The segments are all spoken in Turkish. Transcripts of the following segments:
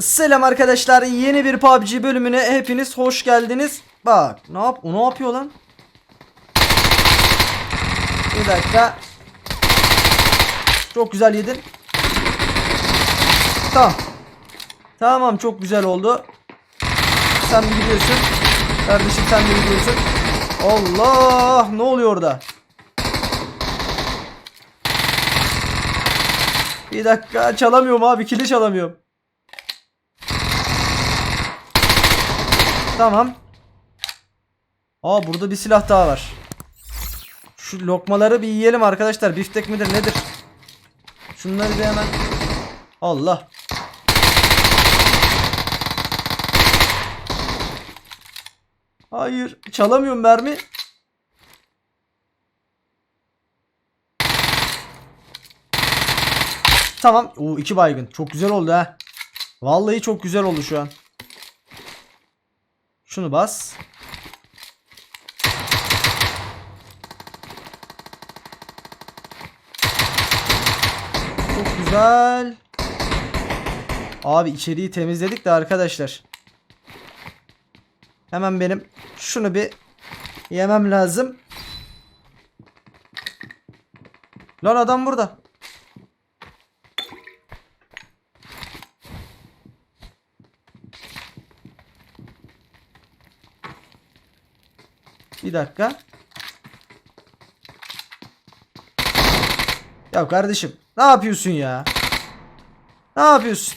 Selam arkadaşlar yeni bir PUBG bölümüne hepiniz hoş geldiniz. Bak ne yap o ne yapıyor lan? Bir dakika. Çok güzel yedin. Tamam. Tamam çok güzel oldu. Sen de gidiyorsun. Kardeşim sen de gidiyorsun. Allah ne oluyor orada? Bir dakika çalamıyorum abi kili çalamıyorum. Tamam. Aa burada bir silah daha var. Şu lokmaları bir yiyelim arkadaşlar. Biftek midir nedir? Şunları da hemen. Allah. Hayır. Çalamıyorum mermi. Tamam. Oo iki baygın. Çok güzel oldu ha. Vallahi çok güzel oldu şu an. Şunu bas. Çok güzel. Abi içeriği temizledik de arkadaşlar. Hemen benim şunu bir yemem lazım. Lan adam burada. Dakika. Ya kardeşim ne yapıyorsun ya? Ne yapıyorsun?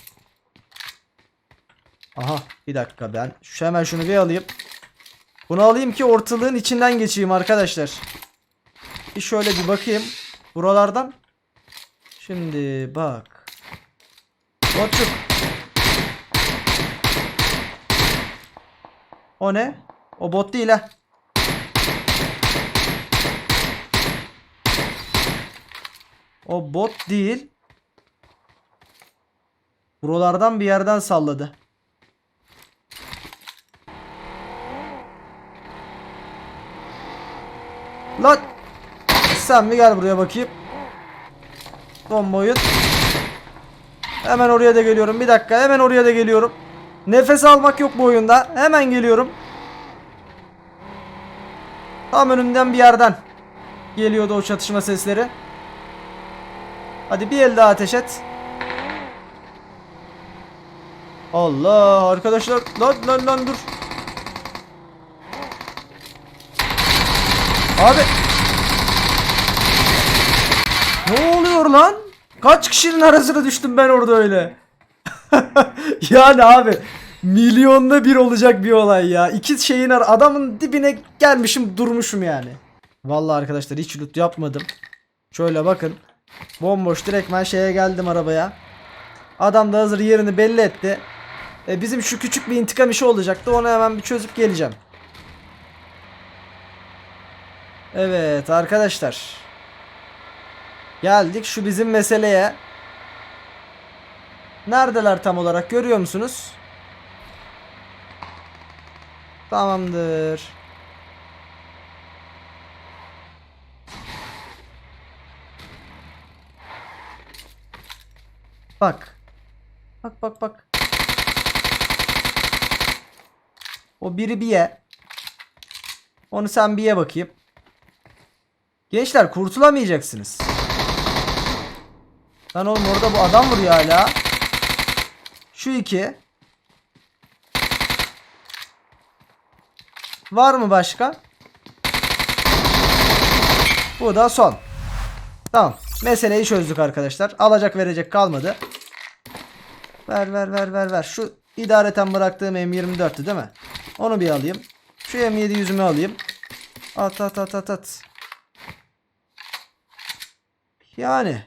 Aha bir dakika ben şu hemen şunu bir alayım. Bunu alayım ki ortalığın içinden geçeyim arkadaşlar. Bir şöyle bir bakayım. Buralardan. Şimdi bak. Botçuk. O ne? O bot değil ha. O bot değil. Buralardan bir yerden salladı. Lan! Sen bir gel buraya bakayım. Son boyut. Hemen oraya da geliyorum. Bir dakika. Hemen oraya da geliyorum. Nefes almak yok bu oyunda. Hemen geliyorum. Tam önümden bir yerden geliyordu o çatışma sesleri. Hadi bir el daha ateş et. Allah arkadaşlar lan lan lan dur. Abi. Ne oluyor lan? Kaç kişinin arasına düştüm ben orada öyle. yani abi milyonda bir olacak bir olay ya. İki şeyin ar adamın dibine gelmişim durmuşum yani. Vallahi arkadaşlar hiç loot yapmadım. Şöyle bakın. Bomboş direkt ben şeye geldim arabaya. Adam da hazır yerini belli etti. E, bizim şu küçük bir intikam işi olacaktı. Onu hemen bir çözüp geleceğim. Evet arkadaşlar. Geldik şu bizim meseleye. Neredeler tam olarak görüyor musunuz? Tamamdır. Bak. Bak bak bak. O biri bir ye. Onu sen bir ye bakayım. Gençler kurtulamayacaksınız. Lan oğlum orada bu adam vuruyor hala. Şu iki. Var mı başka? Bu da son. Tamam. Meseleyi çözdük arkadaşlar. Alacak verecek kalmadı. Ver ver ver ver ver. Şu idareten bıraktığım M24'tü değil mi? Onu bir alayım. Şu M7 yüzümü alayım. At at at at at. Yani.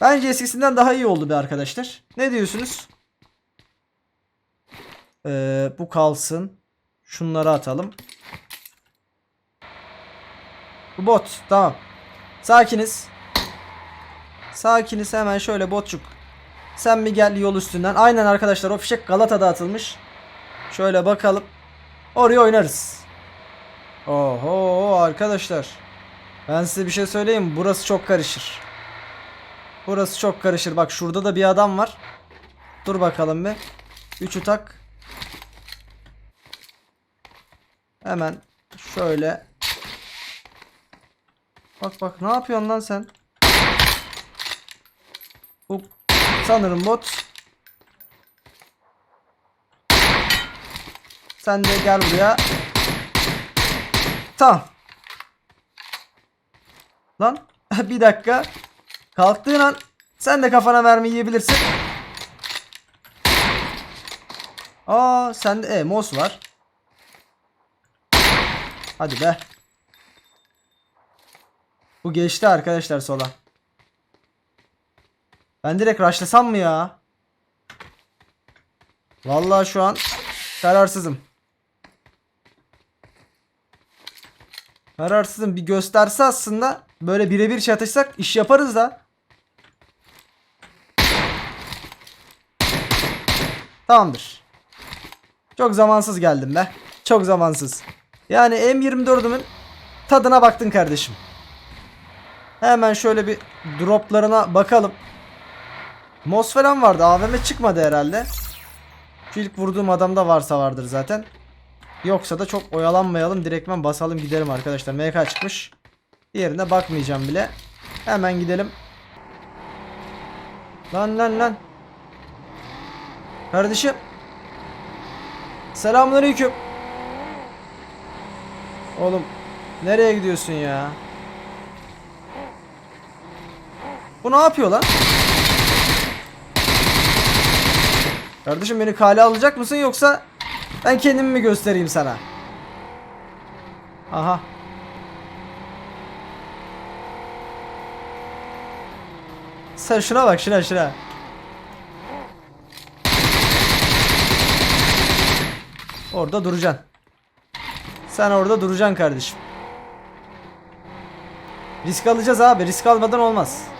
Bence eskisinden daha iyi oldu be arkadaşlar. Ne diyorsunuz? Ee, bu kalsın. Şunları atalım. Bu bot. Tamam. Sakiniz. Sakiniz hemen şöyle botçuk. Sen bir gel yol üstünden. Aynen arkadaşlar o fişek Galata'da atılmış. Şöyle bakalım. Oraya oynarız. Oho arkadaşlar. Ben size bir şey söyleyeyim mi? Burası çok karışır. Burası çok karışır. Bak şurada da bir adam var. Dur bakalım bir. Üçü tak. Hemen şöyle. Bak bak ne yapıyorsun lan sen? Bu sanırım bot. Sen de gel buraya. Tamam. Lan bir dakika. Kalktığın an sen de kafana mermi yiyebilirsin. Aa sende e, mos var. Hadi be. Bu geçti arkadaşlar sola. Ben direkt rushlasam mı ya? Vallahi şu an kararsızım. Kararsızım. Bir gösterse aslında böyle birebir çatışsak iş yaparız da. Tamamdır. Çok zamansız geldim be. Çok zamansız. Yani M24'ümün tadına baktın kardeşim. Hemen şöyle bir droplarına bakalım. Mos falan vardı. AVM çıkmadı herhalde. Şu ilk vurduğum adamda varsa vardır zaten. Yoksa da çok oyalanmayalım. Direktmen basalım gidelim arkadaşlar. MK çıkmış. Diğerine bakmayacağım bile. Hemen gidelim. Lan lan lan. Kardeşim. Selamünaleyküm. Oğlum nereye gidiyorsun ya? Bu ne yapıyor lan? Kardeşim beni kale alacak mısın yoksa ben kendimi mi göstereyim sana? Aha. Sen şuna bak şuna şuna. Orada duracaksın. Sen orada duracaksın kardeşim. Risk alacağız abi. Risk almadan olmaz.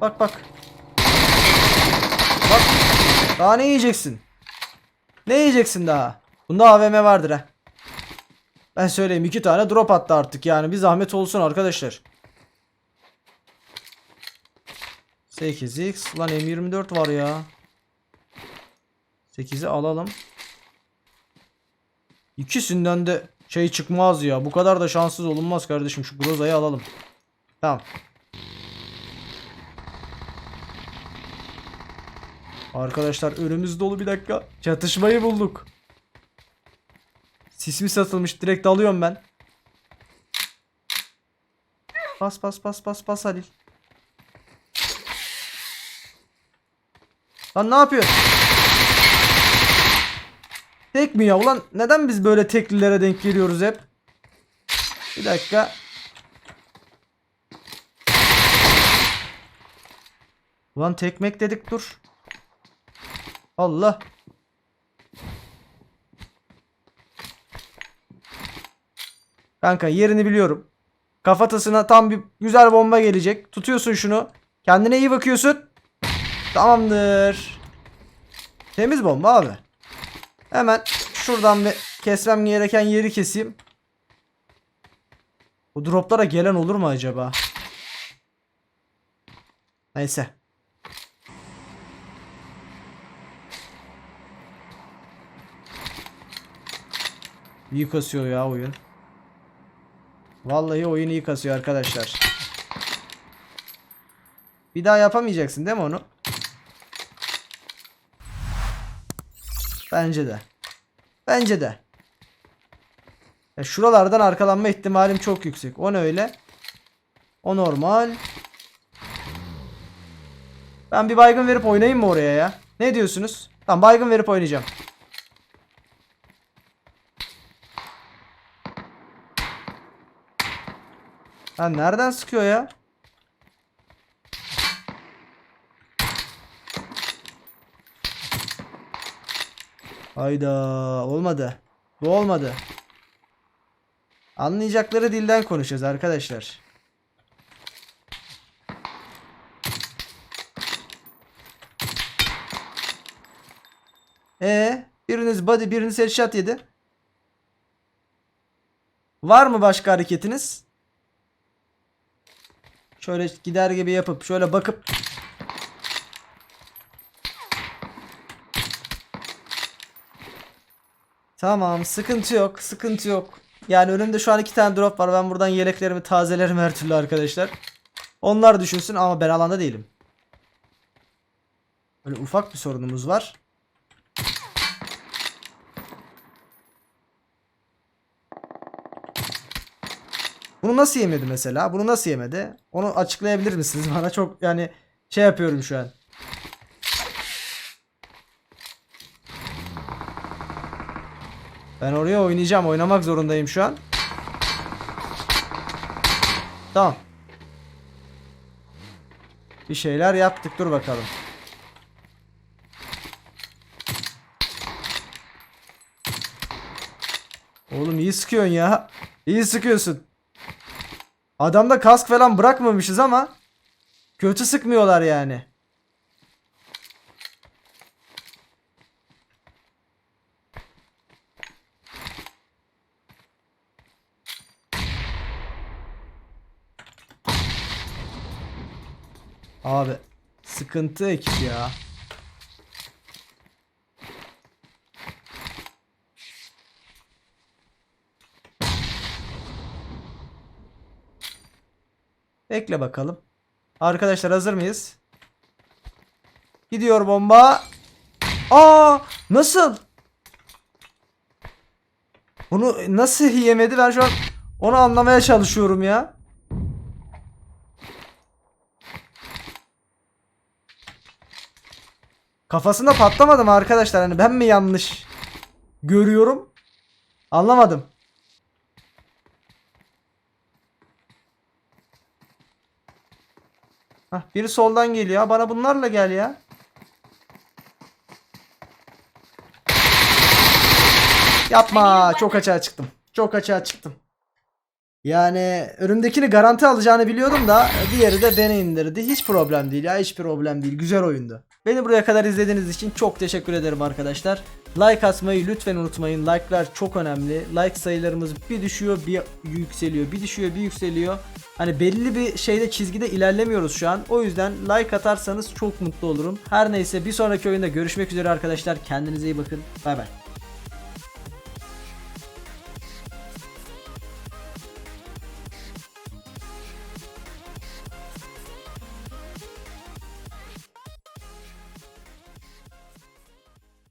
Bak bak. Bak. Daha ne yiyeceksin? Ne yiyeceksin daha? Bunda AVM vardır ha. Ben söyleyeyim iki tane drop attı artık yani bir zahmet olsun arkadaşlar. 8x lan M24 var ya. 8'i alalım. İkisinden de şey çıkmaz ya. Bu kadar da şanssız olunmaz kardeşim. Şu Groza'yı alalım. Tamam. Arkadaşlar önümüz dolu bir dakika. Çatışmayı bulduk. Sis mi satılmış? Direkt alıyorum ben. Bas bas bas bas bas Halil. Lan ne yapıyorsun? Tek mi ya? Ulan neden biz böyle teklilere denk geliyoruz hep? Bir dakika. Ulan tekmek dedik dur. Allah. Kanka yerini biliyorum. Kafatasına tam bir güzel bomba gelecek. Tutuyorsun şunu. Kendine iyi bakıyorsun. Tamamdır. Temiz bomba abi. Hemen şuradan bir kesmem gereken yeri keseyim. Bu droplara gelen olur mu acaba? Neyse. İyi kasıyor ya oyun. Vallahi oyun iyi kasıyor arkadaşlar. Bir daha yapamayacaksın değil mi onu? Bence de. Bence de. Ya şuralardan arkalanma ihtimalim çok yüksek. O ne öyle? O normal. Ben bir baygın verip oynayayım mı oraya ya? Ne diyorsunuz? Tamam baygın verip oynayacağım. Ha nereden sıkıyor ya? Hayda olmadı. Bu olmadı. Anlayacakları dilden konuşacağız arkadaşlar. E biriniz body biriniz headshot yedi. Var mı başka hareketiniz? Şöyle gider gibi yapıp şöyle bakıp Tamam sıkıntı yok sıkıntı yok. Yani önümde şu an iki tane drop var. Ben buradan yeleklerimi tazelerim her türlü arkadaşlar. Onlar düşünsün ama ben alanda değilim. Böyle ufak bir sorunumuz var. Bunu nasıl yemedi mesela? Bunu nasıl yemedi? Onu açıklayabilir misiniz bana? Çok yani şey yapıyorum şu an. Ben oraya oynayacağım. Oynamak zorundayım şu an. Tamam. Bir şeyler yaptık. Dur bakalım. Oğlum iyi sıkıyorsun ya. İyi sıkıyorsun. Adamda kask falan bırakmamışız ama kötü sıkmıyorlar yani. Abi sıkıntı ekip ya. Bekle bakalım. Arkadaşlar hazır mıyız? Gidiyor bomba. Aa nasıl? Bunu nasıl yemedi ben şu an onu anlamaya çalışıyorum ya. Kafasında patlamadı mı arkadaşlar? Hani ben mi yanlış görüyorum? Anlamadım. Hah, biri soldan geliyor. Bana bunlarla gel ya. Yapma. Çok açığa çıktım. Çok açığa çıktım. Yani önümdekini garanti alacağını biliyordum da diğeri de beni indirdi. Hiç problem değil ya hiç problem değil. Güzel oyundu. Beni buraya kadar izlediğiniz için çok teşekkür ederim arkadaşlar. Like atmayı lütfen unutmayın. Like'lar çok önemli. Like sayılarımız bir düşüyor bir yükseliyor. Bir düşüyor bir yükseliyor. Hani belli bir şeyde çizgide ilerlemiyoruz şu an. O yüzden like atarsanız çok mutlu olurum. Her neyse bir sonraki oyunda görüşmek üzere arkadaşlar. Kendinize iyi bakın. Bay bay.